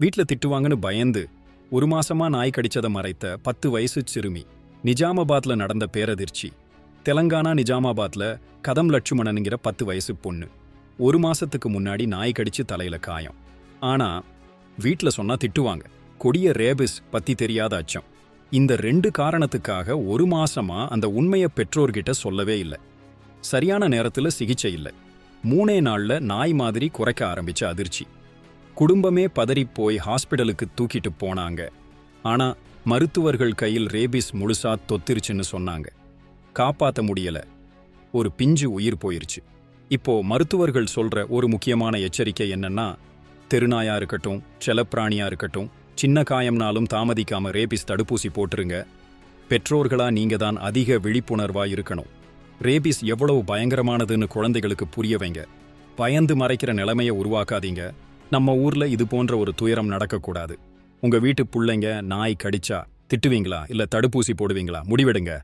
வீட்ல திட்டுவாங்கன்னு பயந்து ஒரு மாசமா நாய் கடிச்சதை மறைத்த பத்து வயசு சிறுமி நிஜாமாபாத்ல நடந்த பேரதிர்ச்சி. தெலங்கானா நிஜாமாபாத்ல கதம் லட்சுமணனுங்கிற பத்து வயசு பொண்ணு. ஒரு மாசத்துக்கு முன்னாடி நாய் கடிச்சு தலையில காயம். ஆனா வீட்ல சொன்னா திட்டுவாங்க. கொடிய ரேபிஸ் பத்தி தெரியாத அச்சம். இந்த ரெண்டு காரணத்துக்காக ஒரு மாசமா அந்த உண்மையை பெற்றோர்கிட்ட சொல்லவே இல்லை. சரியான நேரத்துல சிகிச்சை இல்லை. மூணே நாள்ல நாய் மாதிரி குறைக்க ஆரம்பிச்ச அதிர்ச்சி. குடும்பமே பதறிப் போய் ஹாஸ்பிடலுக்கு தூக்கிட்டு போனாங்க. ஆனா மருத்துவர்கள் கையில் ரேபிஸ் முழுசா தொத்திருச்சுன்னு சொன்னாங்க. காப்பாத்த முடியல. ஒரு பிஞ்சு உயிர் போயிருச்சு. இப்போ மருத்துவர்கள் சொல்ற ஒரு முக்கியமான எச்சரிக்கை என்னன்னா தெருநாயா இருக்கட்டும் செலப்பிராணியா இருக்கட்டும் சின்ன காயம்னாலும் தாமதிக்காம ரேபிஸ் தடுப்பூசி போட்டுருங்க. பெற்றோர்களா நீங்க தான் அதிக விழிப்புணர்வா இருக்கணும். ரேபிஸ் எவ்வளவு பயங்கரமானதுன்னு குழந்தைகளுக்கு புரிய வைங்க. பயந்து மறைக்கிற நிலைமையை உருவாக்காதீங்க. நம்ம ஊர்ல இது போன்ற ஒரு துயரம் நடக்கக்கூடாது. உங்க வீட்டு பிள்ளைங்க நாய் கடிச்சா திட்டுவீங்களா? இல்ல தடுப்பூசி போடுவீங்களா? முடிவெடுங்க.